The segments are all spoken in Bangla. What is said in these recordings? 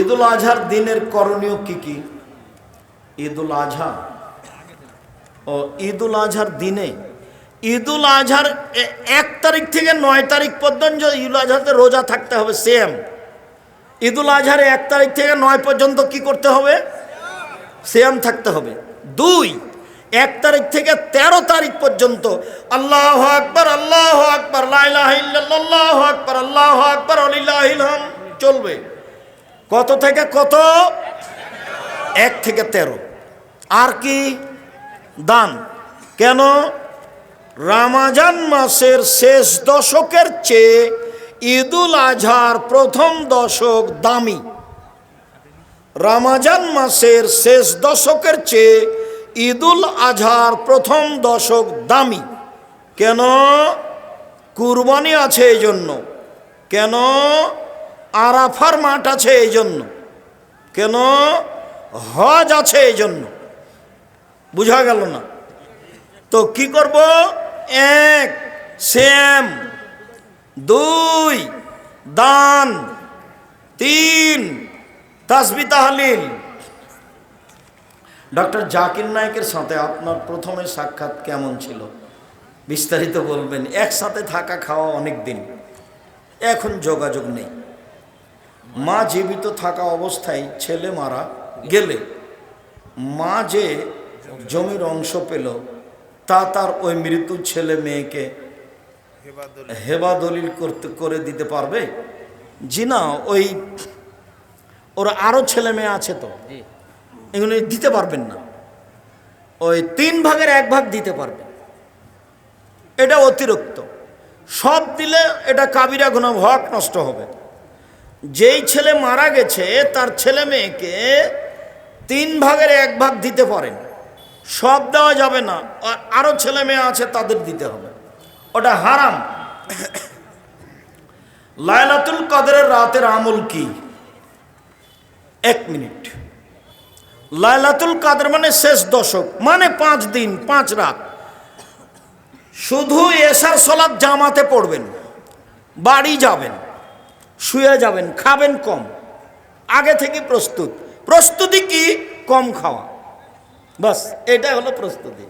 ঈদুল আজহার দিনের করণীয় কি কি? ঈদুল আজহা ও ঈদুল আজহার দিনে, ঈদুল আজহার এক তারিখ থেকে নয় তারিখ পর্যন্ত ঈদুল আজহাতে রোজা থাকতে হবে সেম ঈদুল আজহার এক তারিখ থেকে নয় পর্যন্ত কি করতে হবে? সেম থাকতে হবে। দুই, এক তারিখ থেকে তেরো তারিখ পর্যন্ত আল্লাহ আকবর আল্লাহ আকবর আল্লাহ আকবর আল্লাহ আকবর আলিল্লাহিলহাম চলবে। কত থেকে কত? এক থেকে তেরো। আর কি? দান। কেন? রামাজান মাসের শেষ দশকের চেয়ে ঈদুল আজহার প্রথম দশক দামি। রামাজান মাসের শেষ দশকের চেয়ে ঈদুল আজহার প্রথম দশক দামি। কেন? কুরবানি আছে এই জন্য। কেন? আরাফার মাঠ আছে এই জন্য। কেন? হজ আছে এই জন্য। বুঝা গেল না? তো কি করব? এক শ্যাম দুই, দান। তিন, তাসবি তাহলিল। ডক্টর জাকির নায়কের সাথে আপনার প্রথমে সাক্ষাৎ কেমন ছিল? বিস্তারিত বলবেন। একসাথে থাকা খাওয়া অনেক দিন এখন যোগাযোগ নেই। মা জীবিত থাকা অবস্থায় ছেলে মারা গেলে মা যে জমির অংশ পেল তা তার ওই মৃত্যু ছেলে মেয়েকে হেবা দলিল করতে করে দিতে পারবে? জি না ওই ওর আরও ছেলে মেয়ে আছে তো। এগুলো দিতে পারবেন না। ওই তিন ভাগের এক ভাগ দিতে পারবেন এটা অতিরিক্ত। সব দিলে এটা কাবিরা গুণা হক নষ্ট হবে। যেই ছেলে মারা গেছে, তার ছেলে মেয়েকে তিন ভাগের এক ভাগ দিতে পারেন। সব দেওয়া যাবে না। আর আরও ছেলে মেয়ে আছে, তাদের দিতে হবে। ওটা হারাম। লায়লাতুল কদরের রাতের আমল কি? এক মিনিট। লায়লাতুল কাদের মানে শেষ দশক মানে পাঁচ দিন, পাঁচ রাত। শুধু এসার সলাদ জামাতে পড়বেন, বাড়ি যাবেন। শুয়ে যাবেন, খাবেন কম। আগে থেকে প্রস্তুত। প্রস্তুতি কি? কম খাওয়া। বাস, এটা হলো প্রস্তুতি।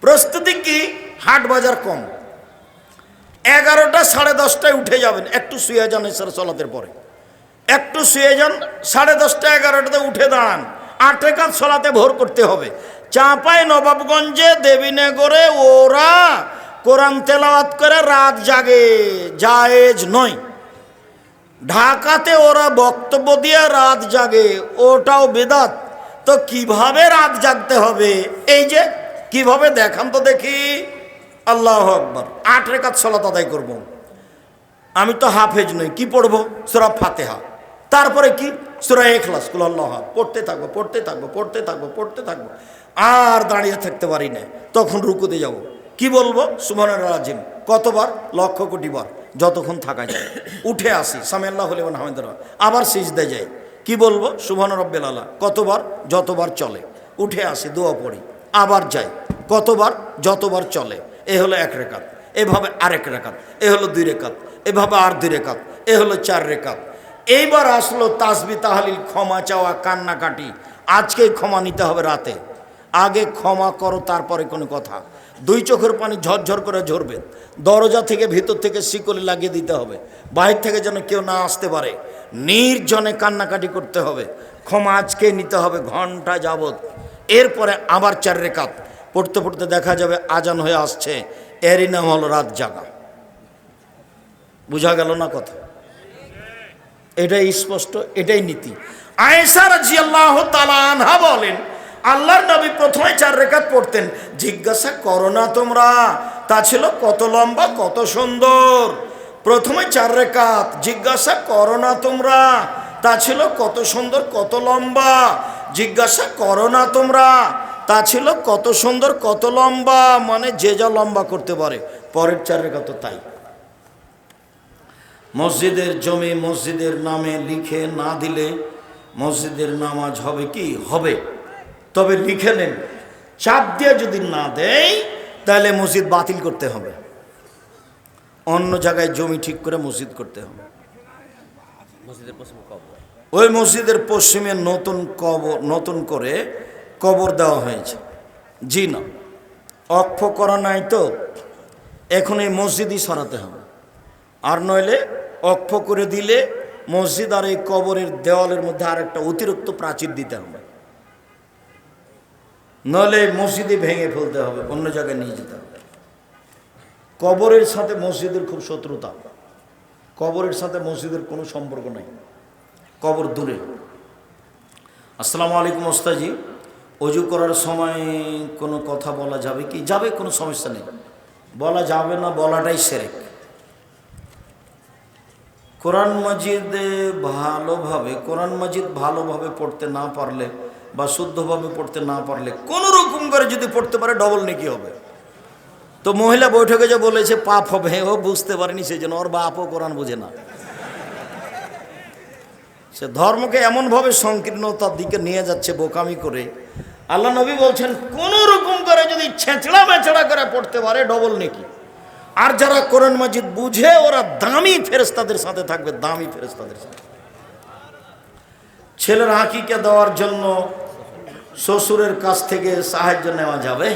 প্রস্তুতি কি? হাট বাজার কম। এগারোটা সাড়ে দশটায় উঠে যাবেন, একটু শুয়ে যান এসার সলাতের পরে। একটু শুয়ে যান, সাড়ে দশটা এগারোটাতে উঠে দাঁড়ান। আটে কাজ সলাতে ভোর করতে হবে। চাঁপায় নবাবগঞ্জে দেবীনগরে ওরা কোরআন তেলাওয়াত করে রাত জাগে, জায়েজ নয়। ঢাকাতে ওরা বক্তব্য দিয়ে রাত জাগে, ওটাও বেদাত। তো কীভাবে রাত জাগতে হবে? এই যে, কীভাবে দেখান তো দেখি। আল্লাহ আকবর। আট রেখাত সলাত আদায় করব। আমি তো হাফেজ নই, কি পড়ব? সুরা ফাতেহা। তারপরে কি? সুরা এখলাস কুল্লাহ পড়তে থাকব পড়তে থাকব পড়তে থাকব পড়তে থাকব। আর দাঁড়িয়ে থাকতে পারি না তখন রুকুতে যাব। কি বলব? সুমনের রাজিম কতবার? লক্ষ কোটি বার। যতক্ষণ থাকা যায়। উঠে আসি, সামিয়াল্লাহ হলিমান হামিদুল্লাহ আবার সিজদে যাই। কি বলব? সুবহান রব্বেল আল্লাহ কতবার? যতবার চলে। উঠে আসি, দোয়া পড়ি। আবার যাই। কতবার? যতবার চলে। এ হলো এক রেখাত। এভাবে আরেক রেখাত। এ হলো দুই রেখাত। এভাবে আর দুই রেখাত। এ হলো চার রেখাত। এইবার আসলো তাসবি তাহালিল, ক্ষমা চাওয়া, কান্নাকাটি। আজকেই ক্ষমা নিতে হবে রাতে। আগে ক্ষমা করো, তারপরে কোনো কথা। দুই চোখের পানি ঝরঝর করে ঝরবে। দরজা থেকে ভিতর থেকে শিকলে লাগিয়ে দিতে হবে। বাহির থেকে যেন কেউ না আসতে পারে। নির্জনে কান্নাকাটি করতে হবে। ক্ষমা আজকে নিতে হবে ঘণ্টা যাবৎ। এরপরে আবার চার রেখাত। পড়তে পড়তে দেখা যাবে আজান হয়ে আসছে। এরই নাম হলো রাত জাগা। বুঝা গেল না কথা? এটাই স্পষ্ট, এটাই নীতি। আয়েশা রাজিয়াল্লাহ তাআলা আনহা বলেন আল্লাহর নবী প্রথমে চার রেখাত পড়তেন। জিজ্ঞাসা করো না তোমরা। তা ছিল কত লম্বা, কত সুন্দর। প্রথমে চার রেখাত। জিজ্ঞাসা করো না তোমরা। তা ছিল কত সুন্দর, কত লম্বা। জিজ্ঞাসা করো না তোমরা। তা ছিল কত সুন্দর, কত লম্বা। মানে যে যা লম্বা করতে পারে। পরের চার রেখা তো তাই। মসজিদের জমি মসজিদের নামে লিখে না দিলে মসজিদের নামাজ হবে কি? হবে। তবে লিখে নেন চাপ দিয়ে যদি না দেয় তাহলে মসজিদ বাতিল করতে হবে। অন্য জায়গায় জমি ঠিক করে মসজিদ করতে হবে। ওই মসজিদের পশ্চিমে নতুন কবর নতুন করে কবর দেওয়া হয়েছে। জি না অক্ষ করা নাই তো এখন এই মসজিদই সরাতে হবে। আর নইলে অক্ষ করে দিলে মসজিদ আর এই কবরের দেওয়ালের মধ্যে আর একটা অতিরিক্ত প্রাচীর দিতে হবে। নইলে মসজিদে ভেঙে ফেলতে হবে, অন্য জায়গায় নিয়ে যেতে হবে। কবরের সাথে মসজিদের খুব শত্রুতা। কবরের সাথে মসজিদের কোনো সম্পর্ক নাই। কবর দূরে। আসসালামু আলাইকুম ওস্তাজি অজু করার সময় কোনো কথা বলা যাবে কি? যাবে, কোনো সমস্যা নেই। বলা যাবে না, বলাটাই সেরেক। কোরআন মাজিদে ভালোভাবে, কোরআন মাজিদ ভালোভাবে পড়তে না পারলে বা শুদ্ধভাবে পড়তে না পারলে, কোনো রকম করে যদি পড়তে পারে ডবল নেকি হবে। তো মহিলা বৈঠকে যে বলেছে, পাপ হবে। ও বুঝতে পারেনি, সেই জন্য ওর বাপও কোরআন বোঝে না। সে ধর্মকে এমনভাবে সংকীর্ণতার দিকে নিয়ে যাচ্ছে বোকামি করে। আল্লাহ নবী বলছেন, কোন রকম করে যদি ছেঁচড়া বেচড়া করে পড়তে পারে ডবল নেকি। আর যারা কোরআন মাজিদ বুঝে, ওরা দামি ফেরেস্তাদের সাথে থাকবে, দামি ফেরেস্তাদের সাথে। ছেলের আঁকিকে দেওয়ার জন্য শ্বশুরের কাছ থেকে সাহায্য নেওয়া যাবে?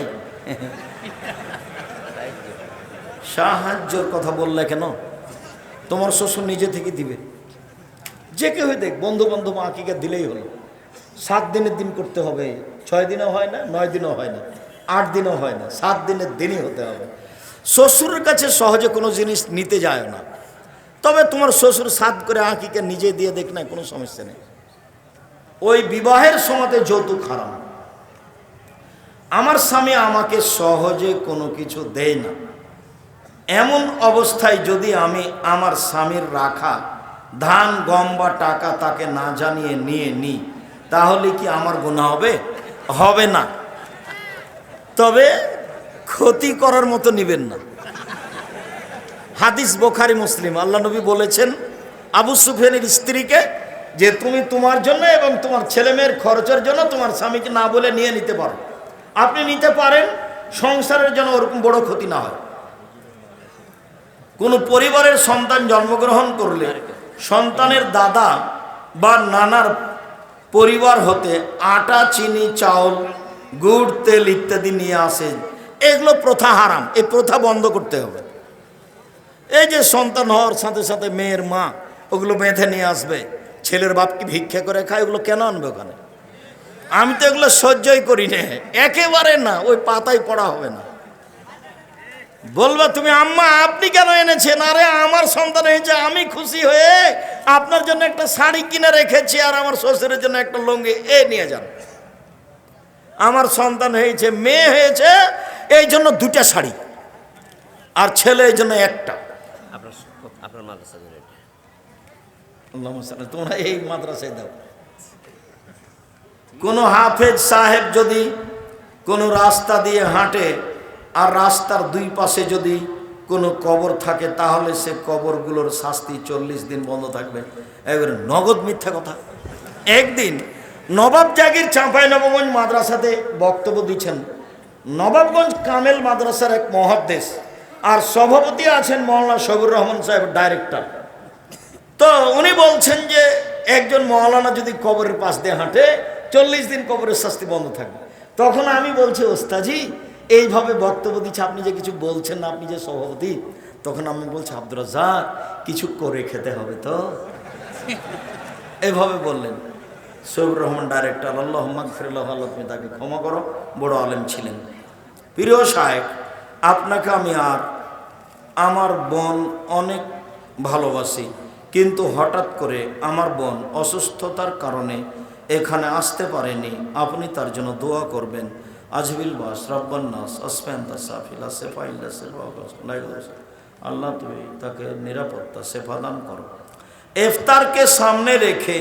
সাহায্যর কথা বললে কেন? তোমার শ্বশুর নিজে থেকে দিবে। যে কেউ দেখ বন্ধু বান্ধব আঁকিকে দিলেই হলো। সাত দিনের দিন করতে হবে। ছয় দিনও হয় না, নয় দিনও হয় না, আট দিনও হয় না, সাত দিনের দিনই হতে হবে। শ্বশুরের কাছে সহজে কোনো জিনিস নিতে যায় না। তবে তোমার শ্বশুর সাত করে আঁকিকে নিজে দিয়ে দেখ না, কোনো সমস্যা নেই। বিবাহের সময়তে যৌতুক হারাম। আমার স্বামী আমাকে সহজে কোনো কিছু দেয় না। এমন অবস্থায় যদি আমি আমার স্বামীর রাখা, ধান, গম বা টাকা তাকে না জানিয়ে নিয়ে নিই, তাহলে কি আমার গুণা হবে? হবে না। তবে ক্ষতি করার মতো নিবেন না। হাদিস বোখারি, মুসলিম। আল্লাহ নবী বলেছেন, আবু সুফিয়ানের স্ত্রীকে যে তুমি তোমার জন্য এবং তোমার ছেলেমেয়ের খরচের জন্য তোমার স্বামীকে না বলে নিয়ে নিতে পারো। আপনি নিতে পারেন, সংসারের জন্য ওরকম বড় ক্ষতি না হয়। কোনো পরিবারের সন্তান জন্মগ্রহণ করলে সন্তানের দাদা বা নানার পরিবার হতে আটা, চিনি, চাউল, গুড়, তেল ইত্যাদি নিয়ে আসে। এগুলো প্রথা হারাম, এই প্রথা বন্ধ করতে হবে। এই যে সন্তান হওয়ার সাথে সাথে মেয়ের মা ওগুলো বেঁধে নিয়ে আসবে। ছেলের বাপকে ভিক্ষা করে খায়? ওগুলো কেন আনবে ওখানে? আমি তো এগুলো সহ্যই করি না। একেবারে না, ওই পাতায় পড়া হবে না। বলবা, তুমি আম্মা, আপনি কেন এনেছেন? আরে, আমার সন্তান হয়েছে, আমি খুশি হয়ে আপনার জন্য একটা শাড়ি কিনে রেখেছি আর আমার শ্বশুরের জন্য একটা লুঙ্গি এ নিয়ে যান। আমার সন্তান হয়েছে, মেয়ে হয়েছে, এই জন্য দুটা শাড়ি। আর ছেলে এই জন্য একটা। আপনার আপনার তোমরা এই মাদ্রাসায় দাও। কোনো হাফেজ সাহেব যদি কোনো রাস্তা দিয়ে হাঁটে আর রাস্তার দুই পাশে যদি কোনো কবর থাকে, তাহলে সে কবরগুলোর শাস্তি চল্লিশ দিন বন্ধ থাকবে। এবারে নগদ মিথ্যা কথা। একদিন নবাব জাগির চাঁপাই নবগঞ্জ মাদ্রাসাতে বক্তব্য দিচ্ছেন। নবাবগঞ্জ কামেল মাদ্রাসার এক মহাদ্দেশ। আর সভাপতি আছেন মৌলানা শবির রহমান সাহেব, ডাইরেক্টর। তো উনি বলছেন যে একজন মৌলানা যদি কবরের পাশ দিয়ে হাঁটে, চল্লিশ দিন কবরের শাস্তি বন্ধ থাকবে। তখন আমি বলছি ওস্তাজি এইভাবে বক্তব্য দিচ্ছে, আপনি যে কিছু বলছেন না, আপনি যে সভাপতি, তখন আমি বলছি, আব্দুর রাজ্জাক, কিছু করে খেতে হবে তো? এভাবে বললেন। সৈবুর রহমান ডাইরেক্টর আল্লাহ ফিরল্লাহ আল্লাহ তাকে ক্ষমা করো, বড় আলেম ছিলেন। প্রিয় সাহেব আপনাকে আমি আর আমার বোন অনেক ভালোবাসি। কিন্তু হঠাৎ করে আমার বোন অসুস্থতার কারণে এখানে আসতে পারেনি। আপনি তার জন্য দোয়া করবেন। আজবিল বাস রব্বান্নাস আসফেন্তা সাফিলা আল্লাহ তুমি তাকে নিরাপত্তা সেফা দান করো। এফতারকে সামনে রেখে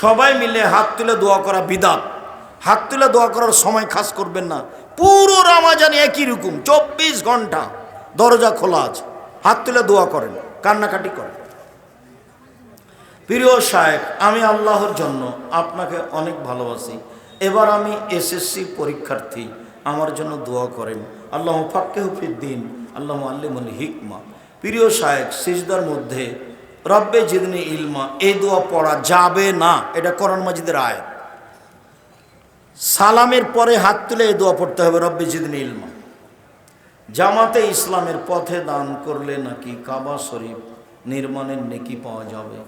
সবাই মিলে হাত তুলে দোয়া করা বিদাত। হাত তুলে দোয়া করার সময় খাস করবেন না। পুরো রামাজান একই রকম, চব্বিশ ঘণ্টা দরজা খোলা আছে। হাত তুলে দোয়া করেন, কান্নাকাটি করেন। প্রিয় সাহেব আমি আল্লাহর জন্য আপনাকে অনেক ভালোবাসি। এবার আমি এসএসসি পরীক্ষার্থী, আমার জন্য দোয়া করেন। আল্লাহ ফাক্কে হুফিদ্দিন আল্লাহ আল্লিমুল হিকমা। প্রিয় সাহেব সিজদার মধ্যে, রব্বে জিদনি ইলমা, এই দোয়া পড়া যাবে না, এটা করণ মাজিদের আয়াত। সালামের পরে হাত তুলে এই দোয়া পড়তে হবে, রব্বে জিদনি ইলমা। জামাতে ইসলামের পথে দান করলে নাকি কাবা শরীফ নির্মাণের নেকি পাওয়া যাবে?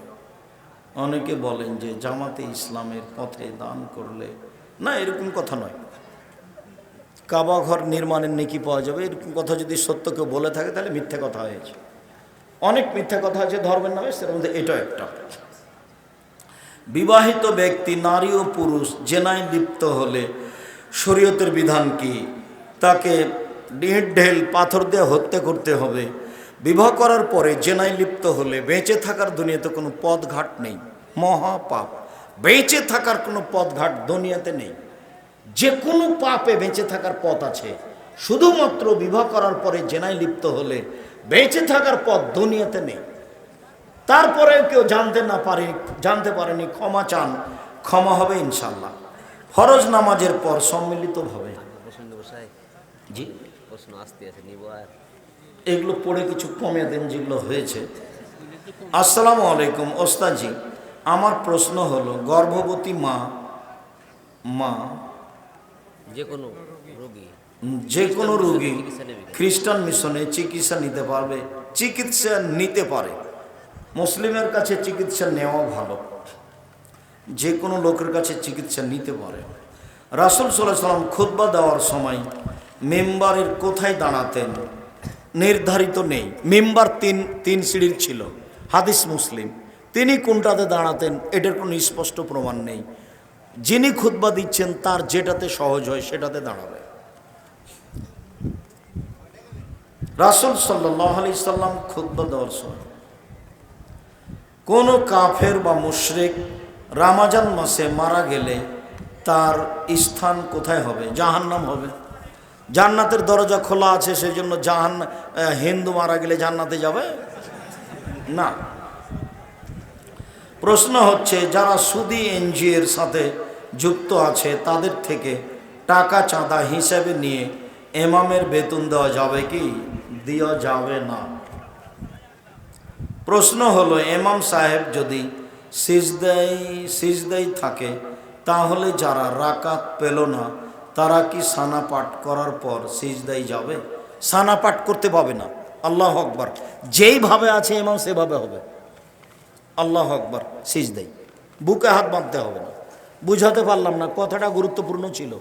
অনেকে বলেন যে জামাতে ইসলামের পথে দান করলে, না, এরকম কথা নয়। কাবা ঘর নির্মাণের নেকি পাওয়া যাবে, এরকম কথা যদি সত্য কেউ বলে থাকে, তাহলে মিথ্যে কথা হয়েছে। অনেক মিথ্যে কথা আছে, ধর্মের নামে, সেটার মধ্যে এটাও একটা। বিবাহিত ব্যক্তি, নারী ও পুরুষ, জেনায় লিপ্ত হলে শরীয়তের বিধান কি? তাকে ডিঁট ঢেল, পাথর দিয়ে হত্যা করতে হবে। বিবাহ করার পরে জেনায় লিপ্ত হলে বেঁচে থাকার দুনিয়াতে কোনো পথঘাট নেই। মহাপাপ। বেঁচে থাকার কোনো পথঘাট দুনিয়াতে নেই। যে কোনো পাপে বেঁচে থাকার পথ আছে। শুধুমাত্র বিবাহ করার পরে জেনায় লিপ্ত হলে বেঁচে থাকার পথ দুনিয়াতে নেই। তারপরেও কেউ জানতে না পারে জানতে পারেনি ক্ষমা চান ক্ষমা হবে ইনশাল্লাহ ফরজ নামাজের পর সম্মিলিতভাবে। জি? প্রশ্ন আসতে আছে নিব আর এগুলো পড়ে কিছু কমে দেন যেগুলো হয়েছে। আসসালামু আলাইকুম ওস্তাজি আমার প্রশ্ন হলো গর্ভবতী মা মা যে কোনো রোগী। যে কোনো রোগী? খ্রিস্টান মিশনে চিকিৎসা নিতে পারবে চিকিৎসা নিতে পারে। মুসলিমের কাছে চিকিৎসা নেওয়া ভালো। যে কোনো লোকের কাছে চিকিৎসা নিতে পারে। রাসুল সাল্লাহ সাল্লাম খুতবা দেওয়ার সময় মেম্বারের কোথায় দাঁড়াতেন? নির্ধারিত নেই। মেম্বার তিন তিন সিঁড়ির ছিল। হাদিস মুসলিম। তিনি কোনটাতে দাঁড়াতেন, এটার কোনো স্পষ্ট প্রমাণ নেই। যিনি খুতবা দিচ্ছেন, তার যেটাতে সহজ হয়, সেটাতে দাঁড়াবে। রাসুল সাল্লাহ আলি সাল্লাম খুদ্া দেওয়ার সময় কোনো কাফের বা মুশরিক রামাজান মাসে মারা গেলে তার স্থান কোথায় হবে? জাহান্নাম হবে। জান্নাতের দরজা খোলা আছে, সেই জন্য জাহান হিন্দু মারা গেলে জান্নাতে যাবে? না। প্রশ্ন হচ্ছে, যারা সুদি এনজিওর সাথে যুক্ত আছে, তাদের থেকে টাকা চাঁদা হিসেবে নিয়ে এমামের বেতন দেওয়া যাবে কি? দেওয়া যাবে না। প্রশ্ন হলো, এমাম সাহেব যদি সিজদাই সিজদাই থাকে, তাহলে যারা রাকাত পেল না তারা কি সানা পাঠ করার পর সিজদাই যাবে? সানা পাঠ করতে পাবে না। আল্লাহ আকবর। যেইভাবে আছে এমন সেভাবে হবে। আল্লাহ আকবার সিজদাই বুকে হাত বাঁধতে হবে না। বুঝাতে পারলাম না, কথাটা গুরুত্বপূর্ণ ছিল।